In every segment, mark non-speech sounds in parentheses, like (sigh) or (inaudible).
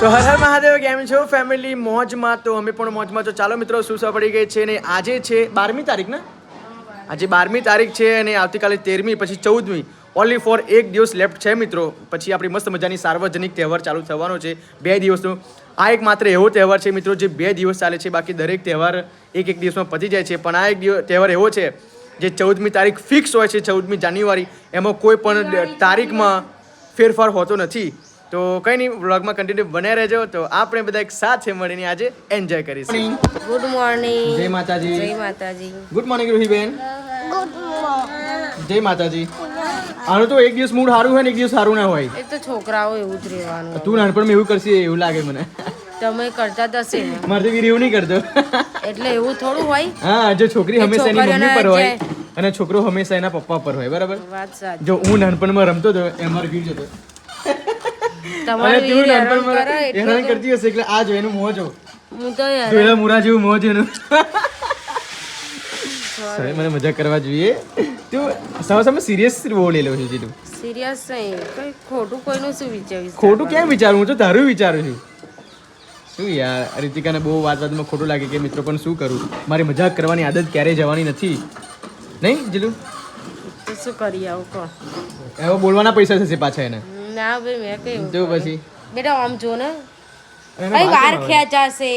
તો હર હર મહાદેવ કેમ છો? ફેમિલી મોજમાં તો અમે પણ મોજમાં. તો ચાલો મિત્રો શું સા પડી ગઈ છે ને આજે છે બારમી તારીખ ને? આજે બારમી તારીખ છે અને આવતીકાલે તેરમી પછી ચૌદમી. ઓનલી ફોર એક દિવસ લેફ્ટ છે મિત્રો. પછી આપણી મસ્ત મજાની સાર્વજનિક તહેવાર ચાલુ થવાનો છે. બે દિવસનો. આ એક માત્ર એવો તહેવાર છે મિત્રો જે બે દિવસ ચાલે છે. બાકી દરેક તહેવાર એક એક દિવસમાં પતી જાય છે. પણ આ એક દિવસ તહેવાર એવો છે જે ચૌદમી તારીખ ફિક્સ હોય છે ચૌદમી જાન્યુઆરી. એમાં કોઈ પણ તારીખમાં ફેરફાર હોતો નથી. તો કઈ નહીં વ્લોગમાં કન્ટિન્યુ બને રહેજો. તો આપણે બધા એક સાથે મળીને આજે એન્જોય કરીશું. ગુડ મોર્નિંગ જય માતાજી. જય માતાજી. Good morning Ruhiben. જય માતાજી. આનું તો એક દિવસ મૂડ સારું હોય ને એક દિવસ સારું ના હોય. એ તો છોકરાઓ એવું જ રહેવાનું. તું નાનપણમાં એવું કરશે એવું લાગે મને. તમે કરતા જ હશે મારે તો વીર એવું નહીં કરતો. એટલે એવું થોડું હોય. હા જો છોકરી હંમેશા એની મમ્મી પર હોય અને છોકરો હંમેશા એના પપ્પા પર હોય બરાબર? વાત સાચી. જો હું નાનપણમાં રમતો હતો એમાં ગીર જતો. તમારું હેરાન હેરાન કરતી હશે એટલે આ જો એનું મોં જો. હું તો હેરાન. જોયેલા મુરા જેવું મોં છે એનું. Sorry, મને મજા કરવા જોઈએ. તું સાવ સામે સિરિયસ છે જીલું સિરિયસ નહીં કઈ ખોટું કોઈનું શું વિચારીશ ખોટું કેમ વિચારું? હું તો તારું વિચારું છું. શું યાર રીતિકાને બહુ વાત વાતમાં ખોટું લાગે કે મિત્રો પણ શું કરું? મારી મજાક કરવાની આદત ક્યારેય જવાની નથી. નહીં જીલું શું કરી આવું એવો બોલવાના પૈસા થશે પાછા એને. ના ભાઈ મેં કઈ તો પછી બેટા આમ જો ને એને કઈ વાત વાર કેમ આવે? ખેંચાશે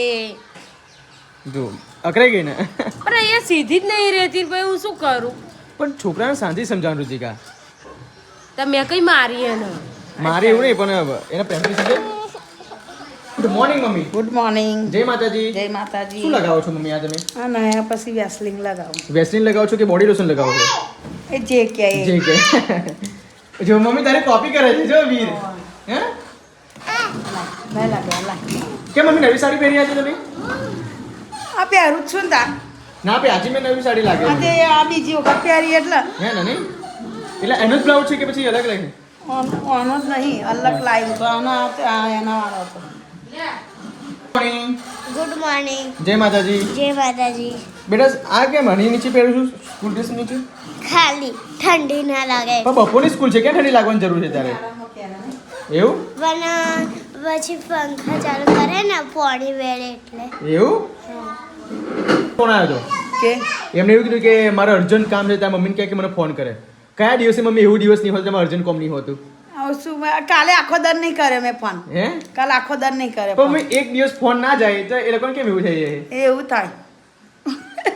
જો અકરાઈ ગઈ ને પણ અહીંયા સીધી જ નહીં રહેતી ભાઈ હું શું કરું પણ છોકરાને શાંતિ સમજાવવાનું રીતિકા તો મેં કઈ મારી એને મારે એવું નહીં પણ એને પ્રેમથી સમજે good morning mummy good morning જય માતાજી જય માતાજી શું લગાવો છો મમ્મી આ તમે અને પછી વેસલિંગ લગાવું વેસ્લિન લગાવો છો કે બોડી લોશન લગાવો છો? એ જે કે એ. જે કે. જો મમ્મી તારી કોપી કરે છે જો વીર. હે. ના લાગે લા કે મમ્મી નવી સાડી પહેરી આજે તમે? આ પહેરું છું ને તાર ના પે આજે મેં નવી સાડી લાગે આજે આ બીજી વખત પહેરી એટલે. હે ને નહીં એટલે એનો જ બ્લાઉઝ છે કે પછી અલગ લાગે આનો જ નહીં અલગ લાવ્યું તો આનો એના વાળો હતો. મોર્નિંગ ગુડ મોર્નિંગ જય માતાજી. જય માતાજી. બેટા આ કેમ હની નીચે પહેરું છું? સ્કૂલ ડ્રેસ નીચે? ખાલી ઠંડી ના લાગે. પણ બપોરની સ્કૂલ છે કે ઠંડી લાગવાની જરૂર છે તારે? એવું? પણ પછી પંખા ચાલુ કરે ને પોણી વેળે એટલે. એવું? કોણ આવ્યો હતો કે? એમને એવું કીધું કે મારે અર્જન્ટ કામ છે ત્યાં મમ્મીને કહે કે મને ફોન કરે. કયા દિવસે મમ્મી એવું દિવસ નહીં હોતું તમારે અર્જન્ટ કોમ નહીં હોતું? શું મેં- કાલે આખો દર નહીં કરે મેં ફોન. હે? કાલે આખો દર નહીં કરે પણ મેં એક દિવસ ફોન ના જાય તો એ લોકોને કેમ એવું થઈ જાય? એવું થાય.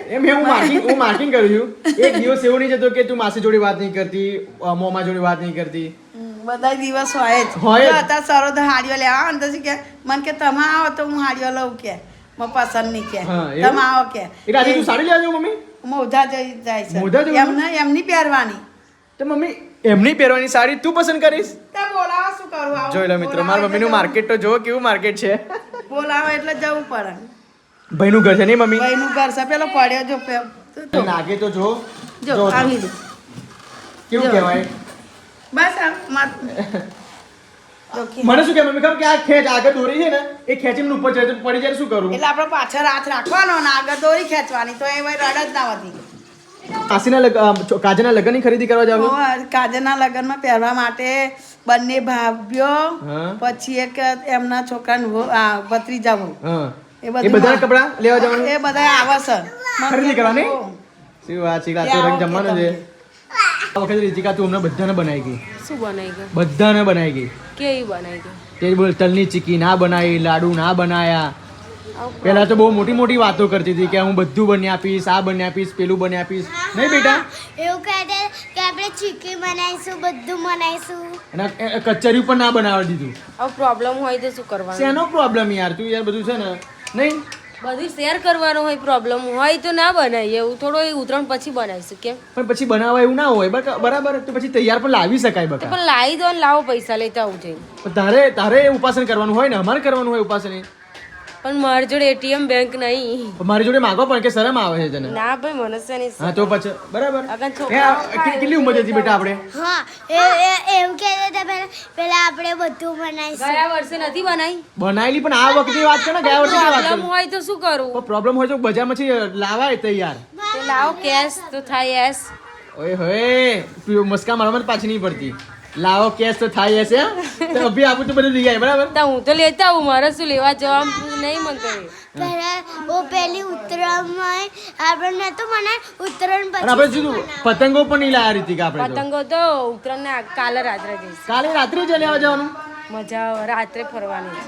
એમ હું માર્કિંગ હું માર્કિંગ કરું છું. એક દિવસ એવું નહીં જતો કે તું માસી જોડે વાત નહીં કરતી મોમા જોડે વાત નહીં કરતી. બધા દિવસ હોય જ. હોય અત્યારે સરોદ હાડીઓ લેવા આવે ને કે મને કે તમે આવો તો હું હાડીઓ લઉં કે મને પસંદ નહીં કે તમે આવો કે. એટલે આજે તું સાડી લેજો મમ્મી? મોઢા જઈ જાય છે. એમને એમની પહેરવાની. તો મમ્મી એમની પહેરવાની સાડી તું પસંદ કરીશ? શું કરું? આવું? જોઈ લો મિત્રો મારા મમ્મીનું માર્કેટ તો જો કેવું માર્કેટ છે. બોલાવો એટલે જવું પડે. ભાઈનું ઘર છે નહીં મમ્મી? ભાઈનું ઘર છે. પેલો પડ્યો જો નાગે તો જો. જો આવી દે કેવું કહેવાય? બસ (laughs) મને શું કે મમ્મી કેમ કે આ ખેંચ આગળ દોરી છે ને એ ખેંચીને ઉપર ચડે તો પડી જાય શું કરું? એટલે આપણે પાછળ હાથ રાખવાનો ને આગળ દોરી ખેંચવાની તો એ રડ જ ના વધી. માસીના લગ કાજના લગ્નની ખરીદી કરવા જાવ કાજના લગ્નમાં પહેરવા માટે બંને ભાવ્યો પછી એક એમના છોકરા વહુ- આ ભત્રીજા વહુ. એ એ બધા કપડા લેવા જવાનું? એ બધા આવે છે ખરીદી કરવાની? શું વાત છે રાતે રંગ જમવાનો છે. આ વખતે રીતિકા તું અમને બધાને બનાવી ગઈ. શું બનાવી ગઈ? બધાને બનાવી ગઈ. કેવી બનાવી ગઈ? તે બોલ તલની ચીકી ના બનાવી લાડુ ના બનાયા. પહેલા તો બહુ મોટી મોટી વાતો કરતી હતી કે હું બધું બની આપીશ આ બની આપીશ પેલું બની આપીશ. નહીં બેટા? એવું કહેતે કે આપણે ચીકી બનાવીશું બધું બનાવીશું. અને એ પણ ના બનાવવા દીધું. આ પ્રોબ્લેમ હોય તો શું કરવાનું? શેનો પ્રોબ્લેમ યાર? તું યાર બધું છે ને નહીં? બધું શેર કરવાનો હોય પ્રોબ્લેમ હોય તો ના બનાવીએ. એવું થોડો એ ઉતરણ પછી બનાવીશું કેમ? પણ પછી બનાવવા એવું ના હોય બરાબર તો પછી તૈયાર પણ લાવી શકાય બકા. પણ લાવી દો ને લાવો પૈસા લેતા આવું છે તારે તારે ઉપાસન કરવાનું હોય ને અમારે કરવાનું હોય ઉપાસન. પણ મારી જોડે એટીએમ બેંક નહીં. મારી જોડે માગો પણ કે શરમ આવે છે તને? ના ભાઈ મનુષ્ય નહીં હા તો પછી બરાબર. કે- કેટલી ઉંમર હતી બેટા આપણે? હા એ એ- એવું કહેતા હતા પેલા પેલા આપણે બધું બનાવી ગયા વર્ષે નથી બનાવી બનાવેલી પણ આ વખતે વાત કરે ને ગયા વર્ષે વાત પ્રોબ્લેમ હોય તો શું કરું? પ્રોબ્લેમ હોય તો બજારમાંથી લાવાય તૈયાર. લાવો કેશ તો થાય એસ ઓય હોય મસ્કા મારવામાં જ પાછી નહીં પડતી. લાવો કેસ તો થાય હશે તો અભી આપું તો બધું લઈ આવે બરાબર? તો હું તો લેતા આવું મારે શું લેવા જવા નહીં મન એ. ઓ પેલી ઉત્તરાયણમાં આપણે તો મને ઉત્તરાયણ પછી આપણે શું પતંગો પણ નહીં લાયા રીતિક આપણે પતંગો તો ઉત્તરાયણ કાલે રાત્રે જઈશ. કાલે રાત્રે જ લેવા જવાનું? મજા આવે રાત્રે ફરવાની.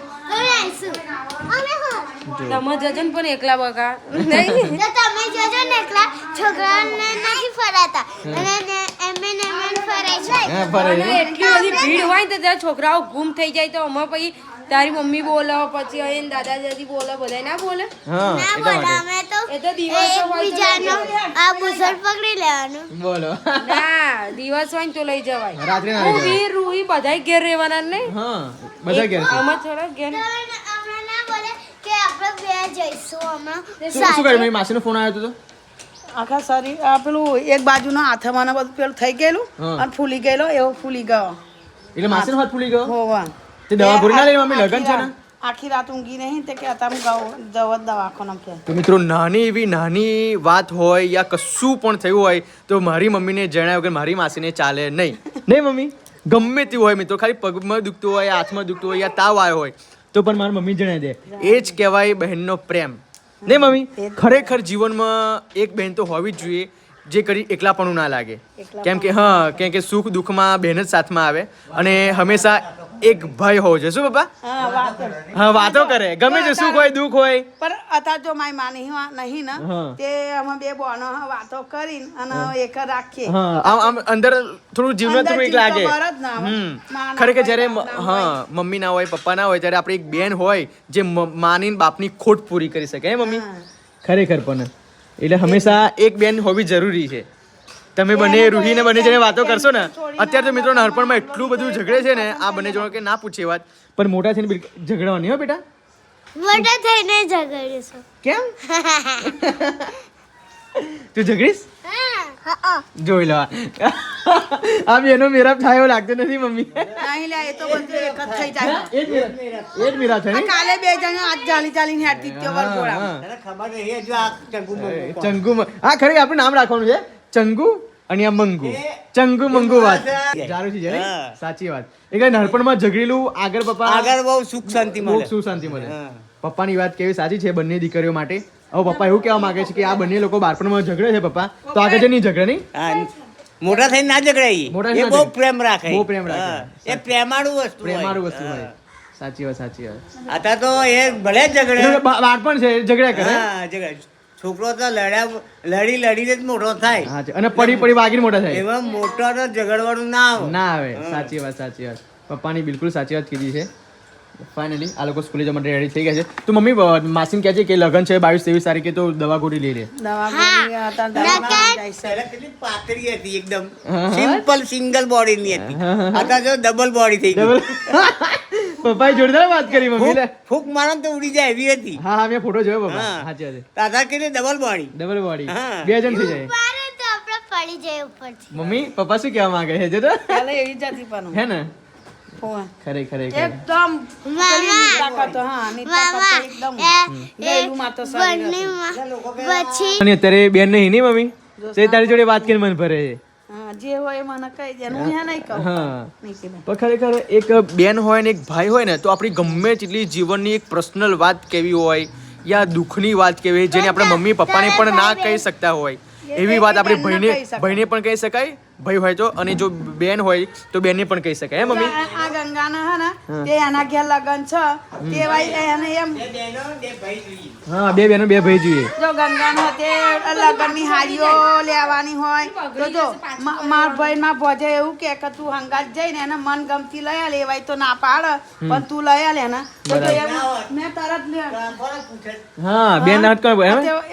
તમે જજો ને પણ એકલા બગા નહીં. તમે જજો ને એકલા. છોકરાને નથી ફરાતા. અને ને- છે એટલી બધી ભીડ હોય ને તો ત્યાં છોકરાઓ ગુમ થઈ જાય તો અમે પછી તારી મમ્મી બોલો પછી અહીં દાદા દાદી બોલો બધા ના બોલે? હા ના એટલા બોલો માટે. અમે તો એ તો દિવસો હોય આ બુઝર પકડી લેવાનું. બોલો. ના દિવસ હોય તો લઈ જવાય. રાત્રે ના હું વીર રૂહી બધાય ઘેર રહેવાના ને? હા બધા ઘેર. થોડા ઘેર ના બોલે કે આપણે બે જઈશું હમણાં શું શું માસીનો ફોન આવ્યો હતો તો? આખા શરીર આ પેલું એક બાજુનો હાથમાં બધું પેલું થઈ ગયેલું. અને ફૂલી ગયેલો એવો ફૂલી ગયો. એટલે માસીનો હાથ ફૂલી ગયો? હોવા તે દવા ગોળી ના લઈ મમ્મી લગન છે ને? આખી રાત ઊંઘી નહીં તે કે હું ગાઉં જવત દવાખાના કે. તો મિત્રો નાની એવી નાની વાત હોય યા કશું પણ થયું હોય તો મારી મમ્મીને જણાવ્યું કે મારી માસીને ચાલે નહીં. નહીં મમ્મી? ગમે તેવું હોય મિત્રો ખાલી પગમાં દુખતું હોય હાથમાં દુખતું હોય યા તાવ આવ્યો હોય તો પણ મારી મમ્મી જણાવી દે. એ જ કહેવાય બહેનનો પ્રેમ. નહીં મમ્મી ખરેખર જીવનમાં એક બહેન તો હોવી જ જોઈએ જે કરી એકલાપણું ના લાગે. કેમ કે હા કેમ કે સુખ દુઃખમાં બહેન જ સાથમાં આવે. અને હંમેશા એક ભાઈ હોવો જોઈએ. શું બાપા હા વાતો. કરે. ગમે તે સુખ હોય દુઃખ હોય. પણ અત્યારે જો મારી માં નહીં નહીં ને. તે અમે બે બોનો વાતો કરી અને એક રાખીએ. આમ આમ અંદર થોડું જીવન થોડું એક લાગે. ખરેખર જ્યારે હા મમ્મી ના હોય પપ્પા ના હોય ત્યારે આપણી એક બેન હોય જે માની ને બાપની ખોટ પૂરી કરી શકે. હે મમ્મી? ખરેખર પણ. એટલે હંમેશા એક બેન હોવી જરૂરી છે. તમે બંને રૂહીને બંને જણે વાતો કરશો ને? અત્યારે તો મિત્રો હરપણમાં એટલું બધું ઝઘડે છે ને આ બંને જણો કે ના પૂછે વાત. પણ મોટા છે ને બિલકુલ ઝઘડવાની હો બેટા. મોટા થઈને ઝઘડીશું. કેમ? (laughs) તું ઝઘડીશ? જોઈ લો. આ બેનો મેરાપ થાય એવો લાગતો નથી મમ્મી. નહીં લે એ તો બધું એક જ થઈ જાય. એ જ મેરા એ જ મેરા છે કાલે બે જણ આજ ચાલી ચાલીને હેડતી ત્યો તને ખબર નહીં એ જો આ ચંગુ ચંગુ હા ખરી આપણે નામ રાખવાનું છે. ચંગુ અને આ મંગુ. ચંગુ મંગુ વાત. જારું છે. ને સાચી વાત. એટલે નાનપણમાં ઝઘડેલું આગળ પપ્પા? આગળ બહુ સુખ શાંતિ મળે. સુખ શાંતિ મળે. પપ્પાની વાત કેવી? સાચી છે બંને દીકરીઓ માટે? હવે પપ્પા એવું કહેવા માંગે છે કે આ બંને લોકો બાળપણમાં ઝઘડે છે પપ્પા? તો આગળ જઈને ઝઘડે નહીં? મોટા થઈને ના ઝઘડાય એ. બહુ પ્રેમ રાખે. બહુ પ્રેમ રાખે. એ પ્રેમાળુ વસ્તુ પ્રેમાળુ વસ્તુ હોય. સાચી વાત સાચી વાત. અત્યારે તો એ ભલે ઝઘડે. બાળપણ છે ઝઘડ્યા કરે. હા ઝઘડે છોકરો તો લડ્યા લડી લડીને જ મોટો થાય. હા અને પડી પડી વાગીને મોટો થાય. એવા મોટો તો ઝઘડવાનું ના આવે. ના આવે. સાચી વાત સાચી વાત. પપ્પાની બિલકુલ સાચી વાત કીધી છે. ફાઇનલી આ લોકો સ્કૂલે જવા માટે રેડી થઈ ગયા છે. તો મમ્મી માસીન કહે છે કે લગન છે બાવીસ ત્રેવીસ તારીખે તો દવા ગોળી લઈ લે. દવા ગોળી પાતળી હતી એકદમ. સિમ્પલ સિંગલ બોડી ની હતી. અત્યારે જો ડબલ બોડી થઈ ગઈ. (laughs) પપ્પાએ જોરદાર વાત કરી મમ્મી લે. ફૂક મારો તો ઉડી જાય એવી હતી. હા હા મેં ફોટો જોયો પપ્પા. સાચી વાત દાદા કેટલી ડબલ બોડી ડબલ બોડી બે જણ થઈ જાય. પારે તો આપણે પડી જાય ઉપરથી. મમ્મી પપ્પા શું કહેવા માંગે છે જો તો? પહેલા એવી જાતી પણ. હે ને? ખરે ખરે એકદમ અત્યારે બેન નહીં નહીં મમ્મી? તો તારી જોડે વાત કરીને મન ભરે છે. જે હોય એ મને કહી હું નહીં કહું હા. પણ ખરેખર એક બેન હોય ને એક ભાઈ હોય ને તો આપણી ગમે તેટલી જીવનની એક પર્સનલ વાત કેવી હોય યા દુઃખની વાત કેવી હોય જેને આપણે મમ્મી પપ્પાને પણ ના કહી શકતા હોય. એવી વાત આપણે ભાઈને ભાઈને પણ કહી શકાય? ભાઈ હોય તો અને જો બેન હોય તો બેનને પણ કહી શકાય હે મમ્મી? આ ગંગા ગંગાના હે ને તે એના ઘેર લગન છે. તે ભાઈ એને એમ. બે બહેનો બે ભાઈ જોઈએ. હા બે બેનો બે ભાઈ જોઈએ. જો ગંગાનો તે લગનની હાડીઓ લેવાની હોય તો જો માર ભાઈ માં ભોજે એવું કે કે તું હંગાત જઈને એને મન ગમતી લઈ આલે એવાય તો ના પાડ પણ તું લઈ આલે ને તો મેં તરત લે હા બેન નાટ કર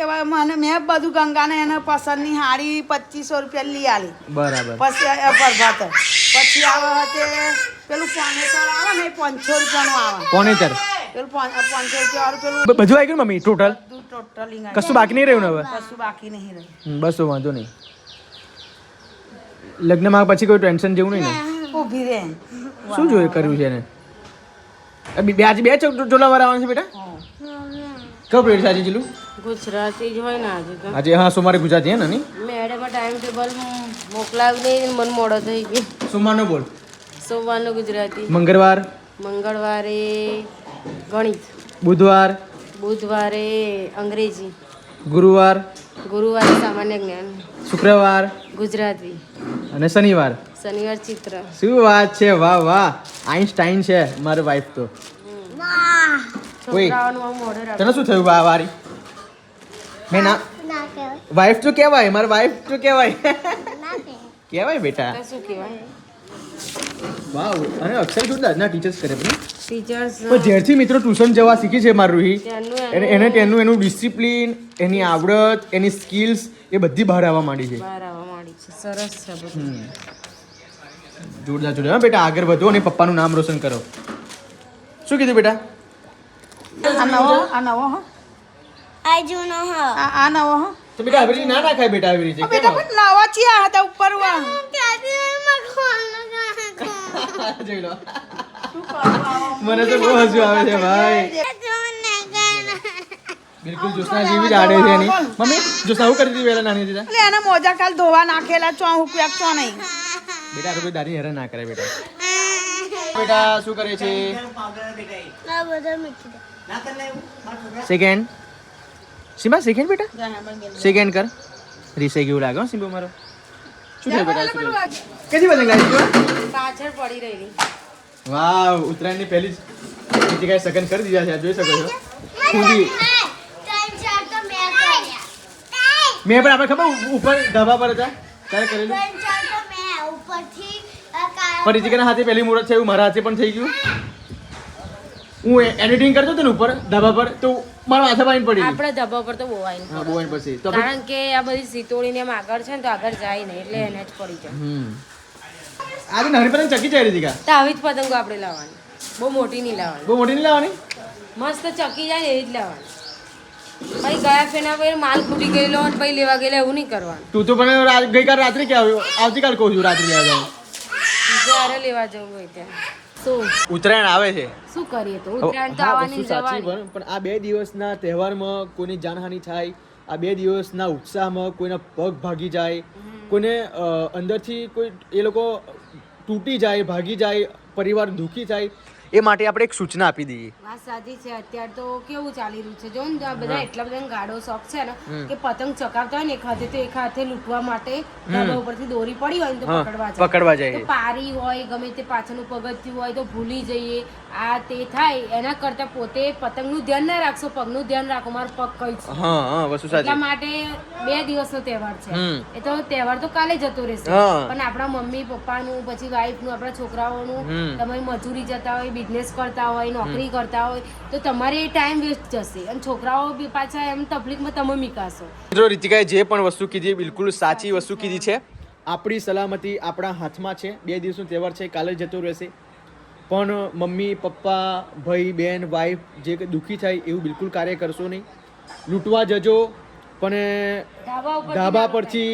એવા મને મેં બધું ગંગાને એને પસંદની હાડી 2500 રૂપિયા લઈ આલી. બરાબર. પછી એ પ્રભાત પછી આવે તે પેલું પોનેતર આવે ને પાંચસો રૂપિયાનું આવે. પોનેતર પેલું પાંચસો રૂપિયા વાળું પેલું બધું આવી ગયું મમ્મી? ટોટલ ટોટલ કશું બાકી નહીં રહ્યું ને હવે? કશું બાકી નહીં રહ્યું. બસ વાંધો નહીં. લગ્નમાં પછી કોઈ ટેન્શન જેવું નહીં ને? ઊભી રહે. શું જોઈએ કર્યું છે એને? બે આજે બે ચોલા વાર આવવાના છે બેટા? કયો પ્લેટ સાચી જીલું ગુજરાતી જ હોય ને આજે તો. આજે હા સોમવારે ગુજરાતી હે ને નહીં? મેડમે ટાઈમ ટેબલ મોકલાવ્યું નહીં ને મને મોડો થઈ ગયો. સોમવારનો બોલ. સોમવારનું ગુજરાતી. મંગળવાર. મંગળવારે ગણિત. બુધવાર. બુધવારે અંગ્રેજી. ગુરુવાર. ગુરુવારે સામાન્ય જ્ઞાન. શુક્રવાર. ગુજરાતી. અને શનિવાર. શનિવાર ચિત્ર. શું વાત છે? વાહ વાહ. આઈન્સ્ટાઈન છે મારી વાઈફ તો. તને શું થયું વાહ વારી? મેં ના વાઈફ તો કહેવાય મારી વાઈફ તો કહેવાય. કહેવાય. બેટા. શું કહેવાય? વાવ અને અક્ષર જોરદાર ના ટીચર્સ કરે પણ. ટીચર્સ પણ જ્યારથી મિત્રો ટ્યુશન જવા શીખી છે મારું રૂહી એને એને તેનું એનું ડિસિપ્લિન એની આવડત એની સ્કિલ્સ એ બધી બહાર આવવા માંડી છે. બહાર આવવા માંડી છે. સરસ છે બધું. જોરદાર જોરદાર. બેટા આગળ વધો અને પપ્પાનું નામ રોશન કરો. શું કીધું બેટા? આ નવો આ નવો હો. આ જૂનો હ આ આ નવો હો. તો બેટા આવી રીતે ના નાખાય બેટા આવી રીતે બેટા પણ નવા આ હતા ઉપર વા. (laughs) જોઈ લો. મને તો બહુ હસવું આવે છે ભાઈ. બિલકુલ જોસના જેવી જ આડે છે એની. મમ્મી જોસના હું કરતી હતી પહેલા નાની હતી એટલે એના મોજા કાલ ધોવા નાખેલા છો હું ક્યાંક છો નહીં. બેટા કોઈ દાદી હેરાન ના કરે બેટા. બેટા શું કરે છે? ના સેકન્ડ સીમા સેકન્ડ બેટા? સેકન્ડ કર રીસે કેવું લાગે સિમ્બુ મારો. શું થયું બેટા કેટલી પતંગ લાવી પાછળ પડી રહી વાવ ઉત્તરાયણની પહેલી જ કીર્તિકાએ સગન કરી દીધા છે જોઈ શકો છો. ખુદી મેં પણ આપણે ખબર ઉપર ધાબા પર હતા ત્યારે કરેલું. પણ રીતિકાના હાથે પહેલી મુહૂર્ત છે એવું મારા હાથે પણ થઈ ગયું. હું એડિટિંગ કરતો હતો ને ઉપર ધાબા પર તો મારા માથા પાણી પડી આપણે ધબ્બા પર તો બોવાય હા બહુ પછી. તો કારણ કે આ બધી સીતોળીને એમ આગળ છે ને તો આગળ જાય નહીં એટલે એને જ પડી જાય. હમ. આજે નહરી પતંગ ચકી જાય રીતિકા તો આવી જ પતંગો આપણે લાવવાની. બહુ મોટી નહીં લાવવાની. બહુ મોટી નહીં લાવવાની? મસ્ત ચકી જાય ને એ જ લાવવાની. પછી ગયા ફેના પછી માલ ખૂટી ગયેલો અને પછી લેવા ગયેલા એવું નહીં કરવાનું. તું તો પણ ગઈકાલ રાત્રે ક્યાં આવ્યો? આવતીકાલ કહું છું રાત્રે લેવા જાઉં. જ્યારે લેવા જવું હોય ત્યાં શું? ઉત્તરાયણ આવે છે. શું કરીએ તો? ઉત્તરાયણ તો આવવાની સાચી પણ પણ આ બે દિવસના તહેવારમાં કોઈની જાનહાનિ થાય આ બે દિવસના ઉત્સાહમાં કોઈના પગ ભાગી જાય કોઈને અંદરથી કોઈ એ લોકો તૂટી જાય ભાગી જાય પરિવાર દુઃખી જાય એ માટે આપણે એક સૂચના આપી દઈએ. વાત સાચી છે અત્યારે તો કેવું ચાલી રહ્યું છે? જો ને બધા એટલા બધા ગાડો શોખ છે ને કે પતંગ ચકાવતા હોય ને એક હાથે તો એક હાથે લૂંટવા માટે ધાબા ઉપરથી દોરી પડી હોય ને તો પકડવા જાય. પકડવા જાય. પારી હોય ગમે તે પાછળનું પગથિયું હોય તો ભૂલી જઈએ. આ તે થાય એના કરતા પોતે પતંગનું ધ્યાન ના રાખશો પગનું ધ્યાન રાખો મારો પગ કઈ છે? હા હા વસ્તુ એટલા માટે બે દિવસનો તહેવાર છે. એ તો તહેવાર તો કાલે જતો રહેશે. પણ આપણા મમ્મી પપ્પાનું પછી વાઈફનું આપણા છોકરાઓનું હમ. તમે મજૂરી જતા હોય બિઝનેસ કરતા હોય નોકરી કરતા હોય તો તમારે એ ટાઈમ વેસ્ટ જશે. અને છોકરાઓ બી પાછા એમ તકલીફમાં તમે મીકાશો. મિત્રો રીતિકાએ જે પણ વસ્તુ કીધી બિલકુલ સાચી વસ્તુ કીધી છે. આપણી સલામતી આપણા હાથમાં છે. બે દિવસનો તહેવાર છે કાલે જતો રહેશે. પણ મમ્મી પપ્પા ભાઈ બહેન વાઈફ જે કંઈ દુઃખી થાય એવું બિલકુલ કાર્ય કરશો નહીં. લૂંટવા જજો પણ ધાબા ધાબા પરથી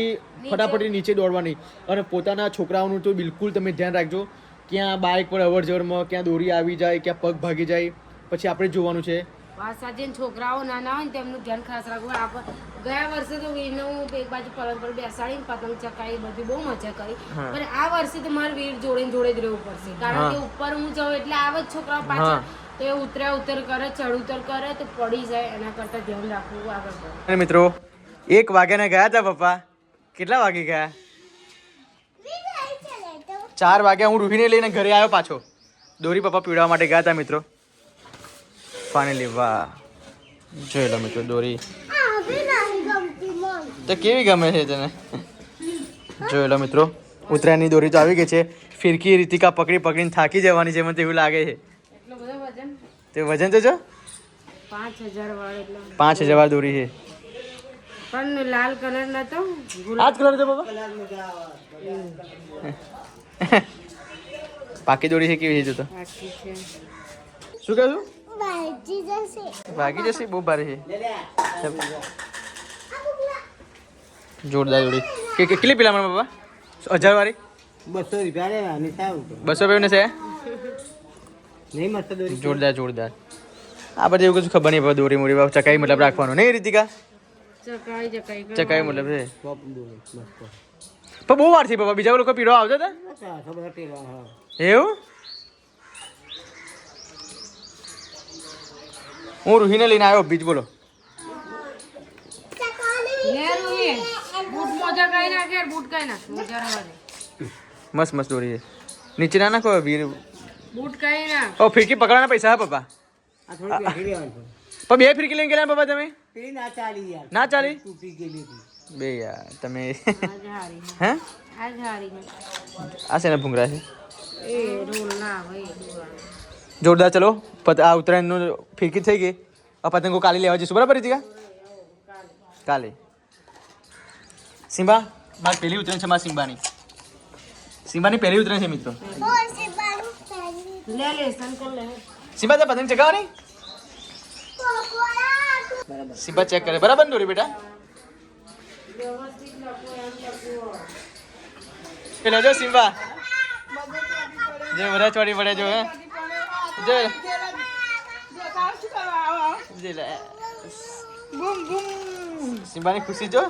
ફટાફટી નીચે દોડવા નહીં અને પોતાના છોકરાઓનું તો બિલકુલ તમે ધ્યાન રાખજો. ક્યાં બાઇક પર અવર જવરમાં ક્યાં દોરી આવી જાય ક્યાં પગ ભાગી જાય. પછી આપણે જોવાનું છે. સાચી અને છોકરાઓ નાના હોય ને તેમનું ધ્યાન ખાસ રાખવું. આપણે ગયા વર્ષે તો વીરને હું એક બાજુ પલંગ પર બેસાડીને પતંગ ચકાઈ બધી બહુ મજા કરી. પણ આ વર્ષે તો મારે વીર જોડે જોડે જ રહેવું પડશે. કારણ કે ઉપર હું જાઉં એટલે આવે જ છોકરાઓ પાછળ. તો એ ઉતર્યા ઉતર કરે ચડ ઉતર કરે તો પડી જાય. એના કરતા ધ્યાન રાખવું આગળ મિત્રો એક વાગ્યાના ગયા હતા પપ્પા? કેટલા વાગે ગયા? ચાર વાગ્યા હું રૂહીને લઈને ઘરે આવ્યો પાછો. દોરી પપ્પા પીવડાવવા માટે ગયા હતા મિત્રો. ફાઇનલી વાહ. જોઈ લો મિત્રો દોરી. તો કેવી ગમે છે તને? જોઈ લો મિત્રો ઉત્તરાયણની દોરી તો આવી ગઈ છે. ફિરકી રીતિકા પકડી પકડીને થાકી જવાની છે મને તેવું લાગે છે. તે વજન તો જો. પાંચ હજાર વાળ દોરી છે. પણ લાલ કલર નતો આ જ કલર છે પાકી દોરી છે કેવી છે તો? શું કહું છું ભાજી જશે ભાગી જશે બહુ ભારે છે જોરદાર જોડી કે કે- કેટલી પેલા મારા બાબા હજાર વાળી બસો રૂપિયા લેવાની સારું તો. બસો રૂપિયા છે નહીં મસ્ત દોરી જોરદાર જોરદાર આ બધી એવું કશું ખબર નહીં પડે દોરી મોરી બાબા ચકાઈ મતલબ રાખવાનું નહીં રીતિકા ચકાઈ ચકાઈ ચકાઈ મતલબ છે પોપ દોરી મસ્ત પણ બહુ વાર છે બાબા બીજા લોકો પીડો આવતા હતા ચારસો બધા ટેલવા હા એવું હું રૂહીને લઈને આવ્યો બીજ બોલો. લે રૂહી બૂટ મોજા કઈ નાખે બૂટ કઈ નાખ મોજા રહેવા દે મસ્ત મસ્ત દોરી છે. નીચે ના નાખો વીર. બૂટ કઈ નાખ. ઓ ફિરકી પકડવાના પૈસા હા પપ્પા. આ થોડી પહેરી લેવાનું પણ બે ફિરકી લઈને ગયા પપ્પા તમે? પેલી ના ચાલી યાર. ના ચાલી? તૂટી ગયેલી હતી. બે યાર તમે આજ હારી હે? આજ હારી આ છે ને ભૂંગરા છે? એ રોલ ના ભાઈ જોરદાર ચલો. આ ઉત્તરાયણનું ફિરકી થઈ ગઈ. આ પતંગો કાલે લેવા જઈશું. બરાબર રીતિકા? કાલે. સિમ્બા મારી પહેલી ઉત્તરાયણ છે મારા સિમ્બાની. સિમ્બાની પહેલી ઉત્તરાયણ છે મિત્રો. સિમ્બા તે પતંગ ચગાવવાની. સિમ્બા ચેક કરે. બરાબર ને દોરી બેટા? પેલો જો સિમ્બા. જે વરસ ચોડી પડે જો હે. સિમ્બાની ખુશી જો.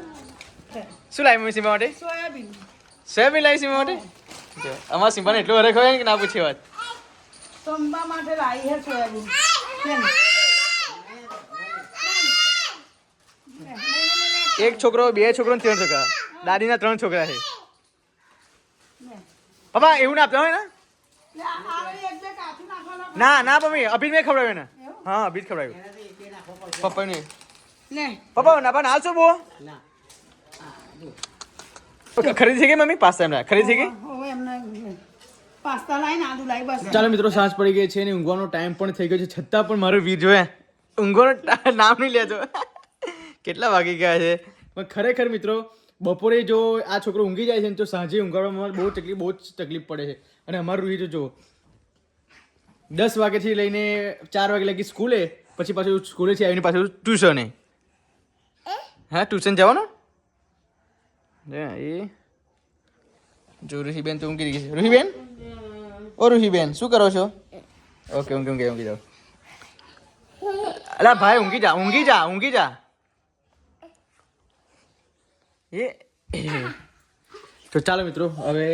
શું લાવી મમ્મી સિમ્બા માટે? સોયાબીન. સોયાબીન લાવી સિમ્બા માટે? જો. અમારા સિમ્બાને એટલું હરખ હોય ને કે ના પૂછે વાત. સંબા માટે લાવી હે સોયાબીન. એક છોકરો બે છોકરો ને ત્રણ છોકરા. દાદીના ત્રણ છોકરા છે. પપ્પા એવું ના આપતા હોય ને? ના ના મમ્મી અભિન મેં ખવડાવ્યું ને. હા અભિન ખવડાવ્યું પપ્પા ને લે. પપ્પા ના પણ હાલ શું બો ના. ખરીદી ગઈ મમ્મી? પાસ્તા એમને. ખરીદી ગઈ? હવે એમને પાસ્તા આદુ લાવી બસ. ચાલો મિત્રો સાંજ પડી ગઈ છે ને ઊંઘવાનો ટાઈમ પણ થઈ ગયો છે. છતાં પણ મારો વીર જોયા ઊંઘવાનો નામ નહીં લેતો. કેટલા વાગી ગયા છે? પણ ખરેખર મિત્રો બપોરે જો આ છોકરો ઊંઘી જાય છે ને તો સાંજે ઊંઘાડવામાં બહુ તકલીફ બહુ જ તકલીફ પડે છે. અને અમારું રૂહી જો જો દસ વાગ્યાથી લઈને ચાર વાગે લગી સ્કૂલે પછી પાછું સ્કૂલેથી આવીને પાછું ટ્યુશને. હા? ટ્યુશન જવાનું? એ. જો રૂહીબેન તો ઊંઘી ગઈ છે. રૂહીબેન ઓ રૂહીબેન શું કરો છો? ઓકે ઊંઘી ઊંઘી ઊંઘી જાઓ. અલા ભાઈ ઊંઘી જા ઊંઘી જા ઊંઘી જા. એ. તો ચાલો મિત્રો હવે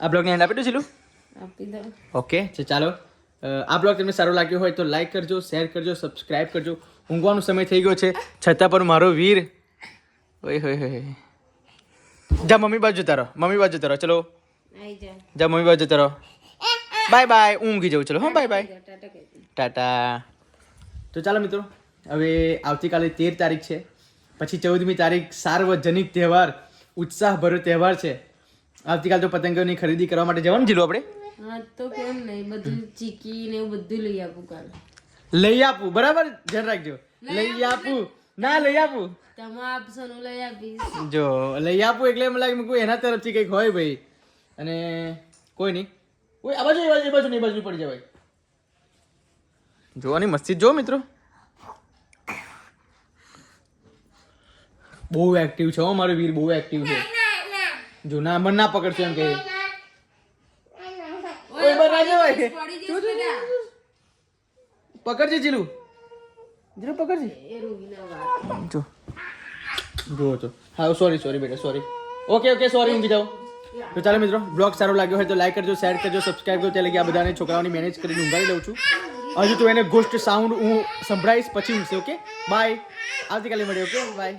આ બ્લોગને એન્ડ આપી દઉં દો ઓકે તો ચાલો. આ બ્લોગ તમને સારો લાગ્યો હોય તો લાઈક કરજો શેર કરજો સબસ્ક્રાઇબ કરજો. ઊંઘવાનો સમય થઈ ગયો છે. છતાં પણ મારો વીર ઓય હોય હોય જા મમ્મી બાજુ તારો મમ્મી બાજુ તારો ચલો. જા. મમ્મી બાજુ તારો બાય બાય. ઊંઘી જાઉં. ચલો હા બાય બાય. ટાટા. તો ચાલો મિત્રો હવે આવતીકાલે તેર તારીખ છે. પછી ચૌદમી તારીખ સાર્વજનિક તહેવાર ઉત્સાહભર્યો તહેવાર છે. આવતીકાલ તો પતંગોની ખરીદી કરવા માટે જવાનું. જીલું આપણે. હા તો કેમ નહીં બધું ચીકી ને એવું બધું લઈ આપું કાલે. લઈ આપું બરાબર? ધ્યાન રાખજો. લઈ આપું ના લઈ આપું. તમે આપશો નું લઈ આપીશ. જો લઈ આપું એટલે એમ લાગે કોઈ એના તરફથી કંઈક હોય ભાઈ. અને કોઈ નહીં. કોઈ આ બાજુ એ બાજુ એ બાજુ નહીં બાજુ પડી જાય ભાઈ. જોવાની મસ્તી જો મિત્રો. બહુ એક્ટિવ છે હો મારો વીર બહુ એક્ટિવ છે. જો ના મને ના પકડશે એમ કહે. બેટા પકડજે જીલું. જીલું પકડજે. જો. જો જો હા સોરી સોરી બેટા સોરી ઓકે ઓકે સોરી ઊંઘી જાઓ. તો ચાલો મિત્રો બ્લોગ સારો લાગ્યો હોય તો લાઈક કરજો શેર કરજો સબસ્ક્રાઈબ કરજો ત્યાં લગી આ બધાને છોકરાઓની મેનેજ કરીને ઊંઘાડી દઉં છું. હજુ તો એને ગોસ્ટ સાઉન્ડ હું સંભળાવીશ પછી ઊંઘશે ઓકે બાય આવતીકાલે મળીએ ઓકે બાય